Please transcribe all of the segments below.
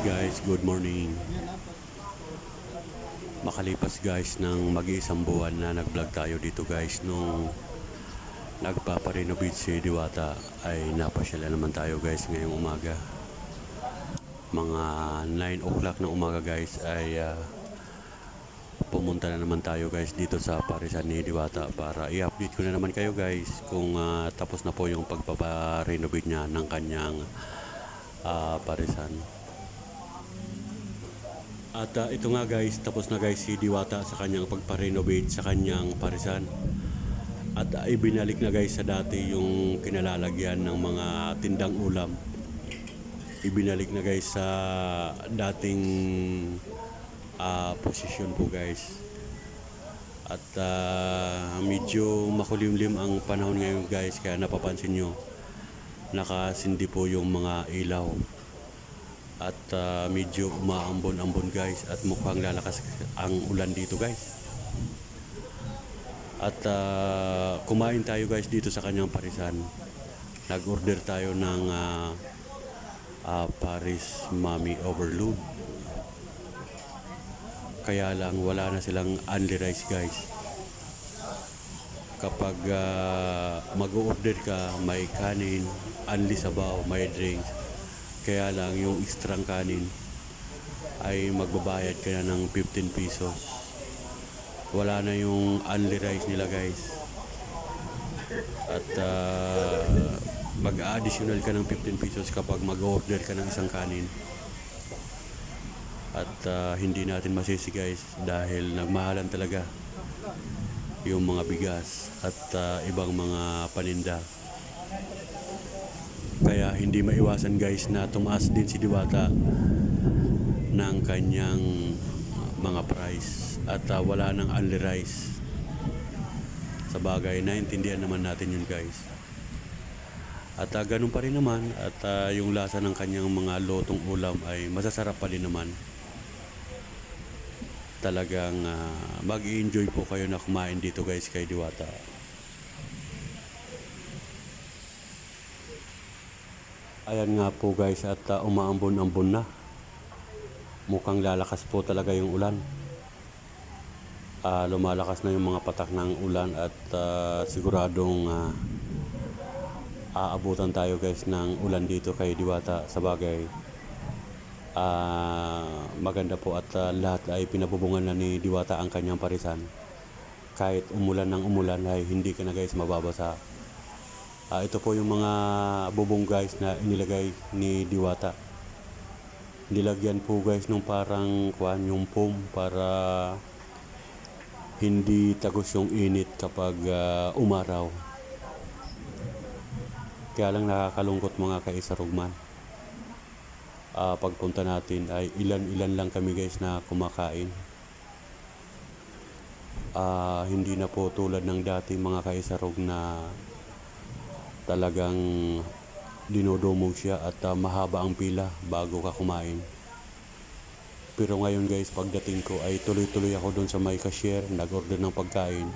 guys, good morning. Makalipas guys ng mag-iisang buwan na nag-vlog tayo dito guys nung nagpaparenovate si Diwata ay napasyala naman tayo guys ngayong umaga. Mga 9 o'clock ng umaga guys ay ah, pumunta na naman tayo guys dito sa parisan ni Diwata para i-update ko na naman kayo guys kung ah, tapos na po yung pagpaparenovate niya ng kanyang ah, parisan. At ah, ito nga guys, tapos na guys si Diwata sa kanyang pagpa-renovate sa kanyang parisan. At ah, ibinalik na guys sa dati yung kinalalagyan ng mga tindang ulam. Ibinalik na guys sa dating ah, posisyon po guys. At ah, medyo makulimlim ang panahon ngayon guys kaya napapansin nyo nakasindi po yung mga ilaw at ah, medyo umaambon-ambon guys at mukhang lalakas ang ulan dito guys. At ah, kumain tayo guys dito sa kanyang parisan. Nag-order tayo ng ah, ah, Paris Mami Overload. Kaya lang wala na silang only rice guys. Kapag ah, mag-order ka may kanin only sabaw may drinks kaya lang yung extrang kanin ay magbabayad ka na ng 15 pesos. Wala na yung only rice nila guys. At ah, mag-additional ka ng 15 pesos kapag mag-order ka ng isang kanin. At ah, hindi natin masisi guys dahil nagmahalan talaga yung mga bigas at ah, ibang mga paninda. Kaya hindi maiwasan guys na tumaas din si Diwata ng kanyang mga price at ah, wala nang only rice. Sa bagay, naintindihan naman natin yun guys. At ah, ganun pa rin naman at ah, yung lasa ng kanyang mga lotong ulam ay masasarap pa din naman. Talagang ah, mag-enjoy po kayo na kumain dito guys kay Diwata. Ayan nga po guys at uh, umaambon-ambon na. Mukhang lalakas po talaga yung ulan. Ah, lumalakas na yung mga patak ng ulan at ah, siguradong ah, aabutan tayo guys ng ulan dito kay Diwata sa bagay. Ah, maganda po at ah, lahat ay pinabubungan na ni Diwata ang kanyang parisan. Kahit umulan ng umulan ay hindi ka na guys mababasa. Ah, ito po yung mga bubong guys na inilagay ni Diwata. Nilagyan po guys nung parang kuan yung foam para hindi tagos yung init kapag ah, umaraw. Kaya lang nakakalungkot mga kaisarugman. Ah, pagpunta natin ay ilan-ilan lang kami guys na kumakain. Ah, hindi na po tulad ng dati mga kaisarog na talagang dinodumog siya at ah, mahaba ang pila bago ka kumain. Pero ngayon guys, pagdating ko ay tuloy-tuloy ako doon sa may cashier, nag-order ng pagkain.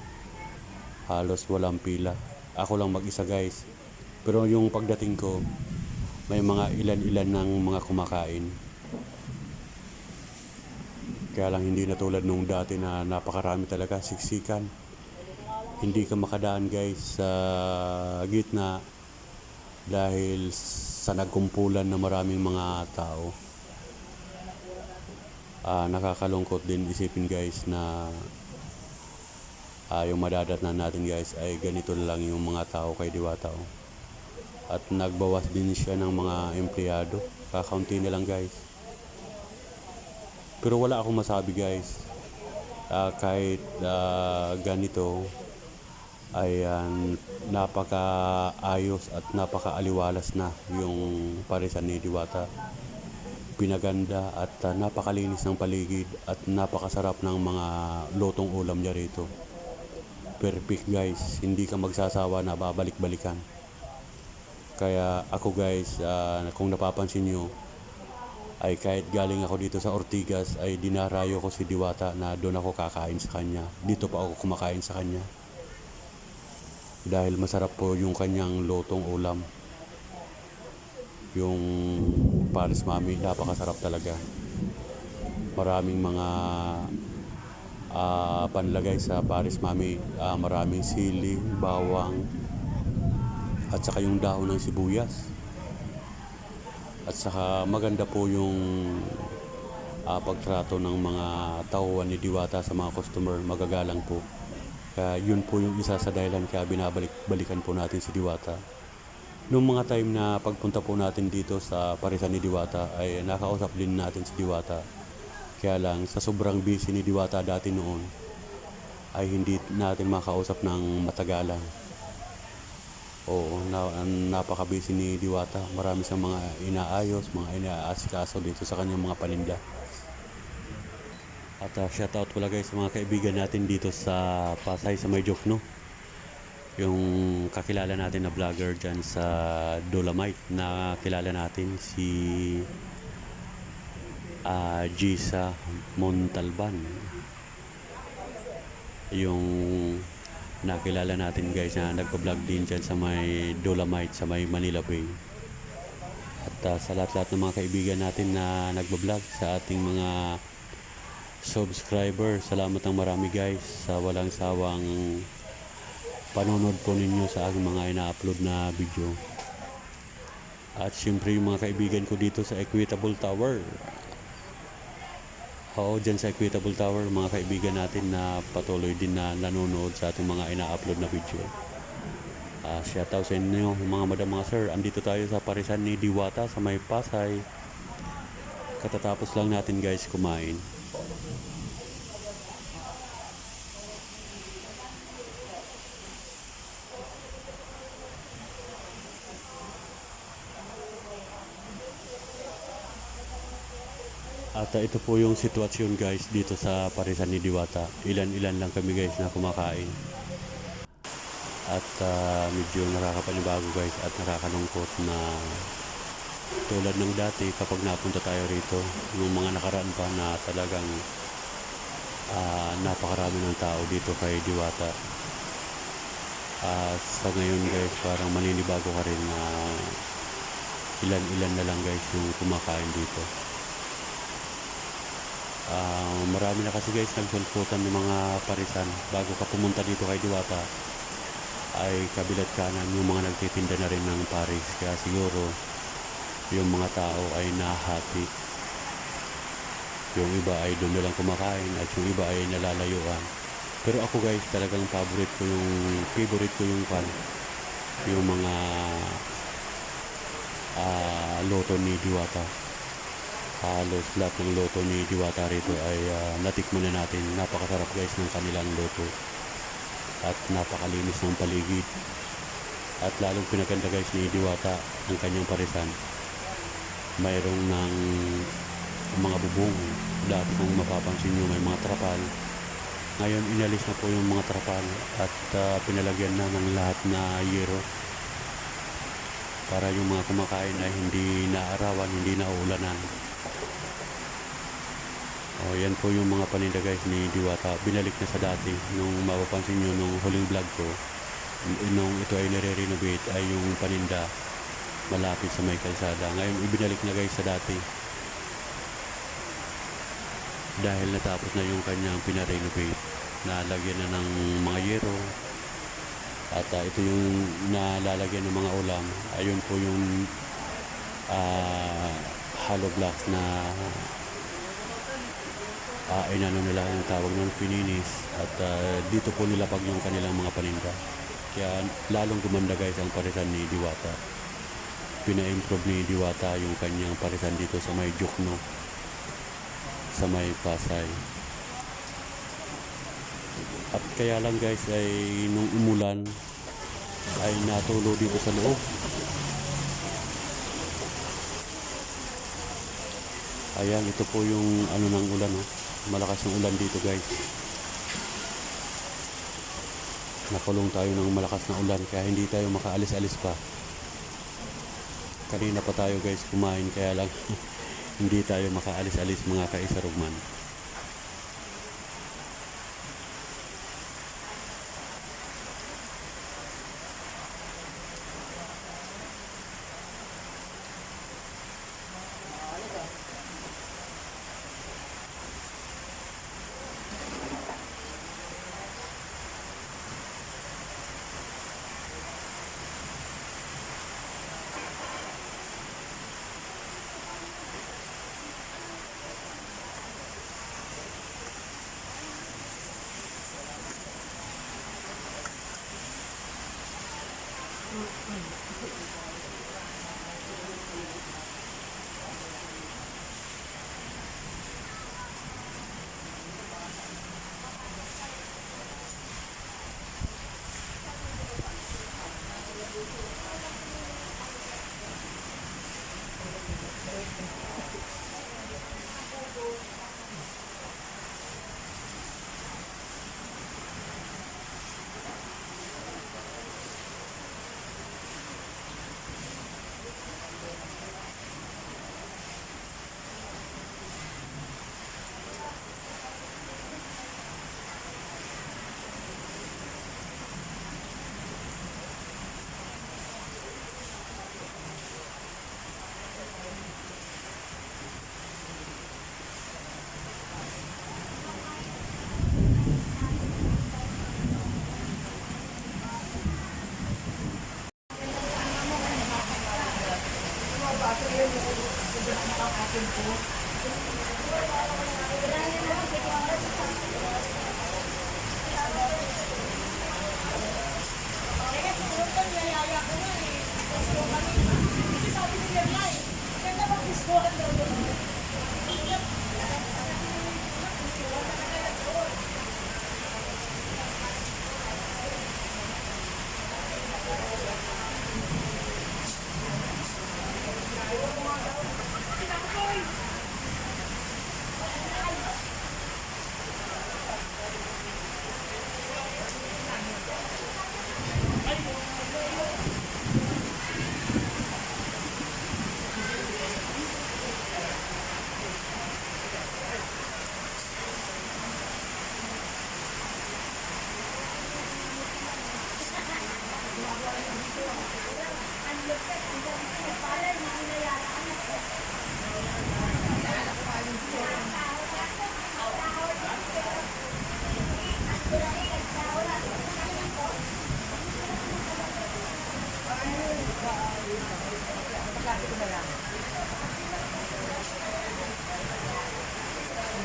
Halos walang pila. Ako lang mag-isa guys. Pero yung pagdating ko, may mga ilan-ilan ng mga kumakain. Kaya lang hindi na tulad nung dati na napakarami talaga, siksikan hindi ka makadaan guys sa gitna dahil sa nagkumpulan na maraming mga tao. Ah, nakakalungkot din isipin guys na ah, yung madadat na natin guys ay ganito lang yung mga tao kay Diwata. oh. At nagbawas din siya ng mga empleyado. Kakaunti na lang guys. Pero wala akong masabi guys. Ah, kahit ah, ganito, ayan napakaayos at napakaaliwalas na yung parisan ni Diwata. Pinaganda at uh, napakalinis ng paligid at napakasarap ng mga lotong ulam niya rito. Perfect guys. Hindi ka magsasawa na babalik-balikan. Kaya ako guys ah, kung napapansin nyo ay kahit galing ako dito sa Ortigas ay dinarayo ko si Diwata na doon ako kakain sa kanya. Dito pa ako kumakain sa kanya dahil masarap po yung kanyang lotong ulam. yung Paris Mami, napakasarap talaga. Maraming mga ah, panlagay sa Paris Mami, Ah, maraming sili, bawang, at saka yung dahon ng sibuyas. At saka maganda po yung ah, pagtrato ng mga tauhan ni Diwata sa mga customer, magagalang po. Kaya yun po yung isa sa dahilan kaya binabalik-balikan po natin si Diwata. Noong mga time na pagpunta po natin dito sa Parisan ni Diwata ay nakausap din natin si Diwata. Kaya lang sa sobrang busy ni Diwata dati noon ay hindi natin makausap ng matagalan. Oo, na, napaka-busy ni Diwata. Marami siyang mga inaayos, mga inaasikaso dito sa kanyang mga paninda. At uh, shoutout pala guys sa mga kaibigan natin dito sa Pasay sa Maydok, no? Yung kakilala natin na vlogger dyan sa Dolomite na kilala natin si ah, Gisa Montalban. Yung nakilala natin guys na nagpa-vlog din dyan sa may Dolomite sa may Manila Bay. At ah, sa lahat-lahat ng mga kaibigan natin na nagpa-vlog sa ating mga subscriber, salamat ng marami guys sa walang sawang panonood po ninyo sa aking mga ina-upload na video. At syempre yung mga kaibigan ko dito sa Equitable Tower. Oo, dyan sa Equitable Tower, mga kaibigan natin na patuloy din na nanonood sa ating mga ina-upload na video. Uh, shoutout sa inyo mga madam mga sir. Andito tayo sa Parisan ni Diwata sa may Pasay. Katatapos lang natin guys kumain. At uh, ito po yung sitwasyon guys dito sa Parisan ni Diwata. Ilan-ilan lang kami guys na kumakain. At uh, medyo nakakapanibago guys at nakakalungkot na tulad ng dati kapag napunta tayo rito, yung mga nakaraan pa na talagang uh, napakarami ng tao dito kay Diwata. At sa ngayon guys, parang maninibago ka rin na ilan-ilan na lang guys yung kumakain dito. Ah, marami na kasi guys nagsulputan ng mga parisan bago ka pumunta dito kay Diwata. Ay kabilat kanan yung mga nagtitinda na rin ng Paris. Kaya siguro yung mga tao ay nahati. Yung iba ay doon lang kumakain at yung iba ay nalalayuan. Pero ako guys talagang favorite ko yung favorite ko yung kan yung mga ah, loto ni Diwata halos lahat ng loto ni Diwata rito ay ah, natikman na natin. Napakasarap guys ng kanilang loto. At napakalinis ng paligid. At lalong pinaganda guys ni Diwata ang kanyang parisan. Mayroong ng mga bubong. Dati kung mapapansin nyo may mga trapal. Ngayon inalis na po yung mga trapal at ah, pinalagyan na ng lahat na yero para yung mga kumakain ay hindi naarawan, hindi naulanan. O, yan po yung mga paninda guys ni Diwata. Binalik na sa dati. Nung mapapansin nyo nung huling vlog ko, nung ito ay nare-renovate ay yung paninda malapit sa may kalsada. Ngayon ibinalik na guys sa dati. Dahil natapos na yung kanyang pinarenovate. Nalagyan na ng mga yero. At ah, ito yung nalalagyan ng mga ulam. Ayun po yung ah, hollow blocks na uh, inano nila yung tawag ng fininis at ah, dito po nila pag yung kanilang mga paninda kaya lalong gumanda guys ang parisan ni Diwata pina-improve ni Diwata yung kanyang parisan dito sa may Jukno sa may Pasay at kaya lang guys ay nung umulan ay natulo dito sa loob Ayan, ito po yung ano ng ulan. Oh. Malakas yung ulan dito guys. Nakulong tayo ng malakas na ulan kaya hindi tayo makaalis-alis pa. Kanina pa tayo guys kumain kaya lang hindi tayo makaalis-alis mga kaisarugman. うん。幸福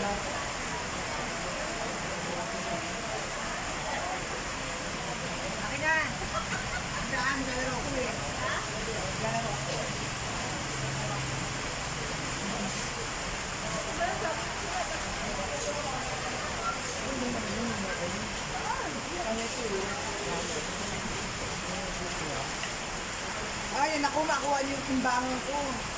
Thank you. yung timbangan ko.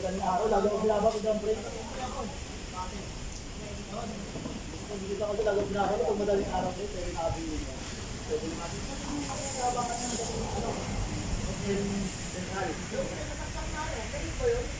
Magandang araw, ko dyan, pre. Pagkita ko talaga bilaba ko, pag madaling araw ko, pero sabi nyo. Pwede naman. Pwede naman. Pwede. Pwede naman. Pwede naman. Pwede naman. Pwede naman. Pwede naman. Pwede naman. Pwede naman. Pwede naman. Pwede naman. Pwede naman. Pwede naman. Pwede naman.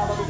나가도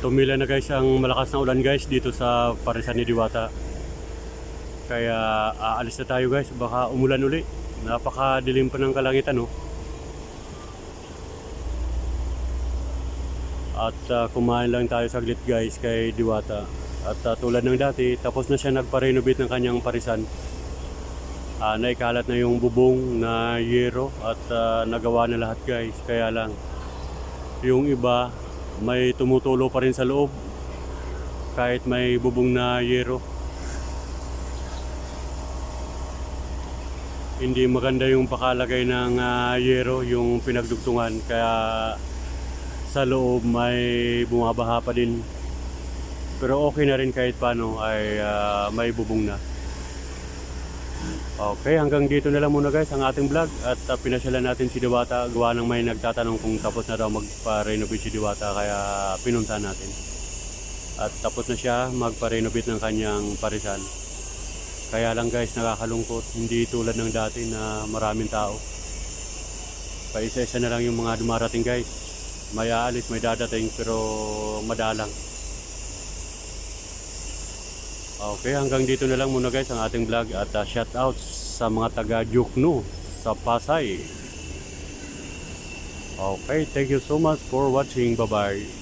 tumila na guys ang malakas na ulan guys dito sa Parisan ni Diwata. Kaya aalis na tayo guys, baka umulan uli. Napakadilim pa ng kalangitan no. At ah, kumain lang tayo saglit guys kay Diwata. At ah, tulad ng dati, tapos na siya nagpa-renovate ng kanyang parisan. Ah, naikalat na yung bubong na yero at ah, nagawa na lahat guys. Kaya lang, yung iba may tumutulo pa rin sa loob kahit may bubong na yero. Hindi maganda yung pakalagay ng ah, yero, yung pinagdugtungan. Kaya sa loob may bumabaha pa din. Pero okay na rin kahit paano ay ah, may bubong na. Okay, hanggang dito na lang muna guys ang ating vlog at uh, pinasyalan natin si Diwata. Gawa ng may nagtatanong kung tapos na daw magpa-renovate si Diwata kaya pinunta natin. At tapos na siya magpa-renovate ng kanyang parisan. Kaya lang guys, nakakalungkot. Hindi tulad ng dati na maraming tao. Paisa-isa na lang yung mga dumarating guys. May aalis, may dadating pero madalang. Okay, hanggang dito na lang muna guys ang ating vlog at uh, shout out sa mga taga Jukno sa Pasay. Okay, thank you so much for watching. Bye-bye.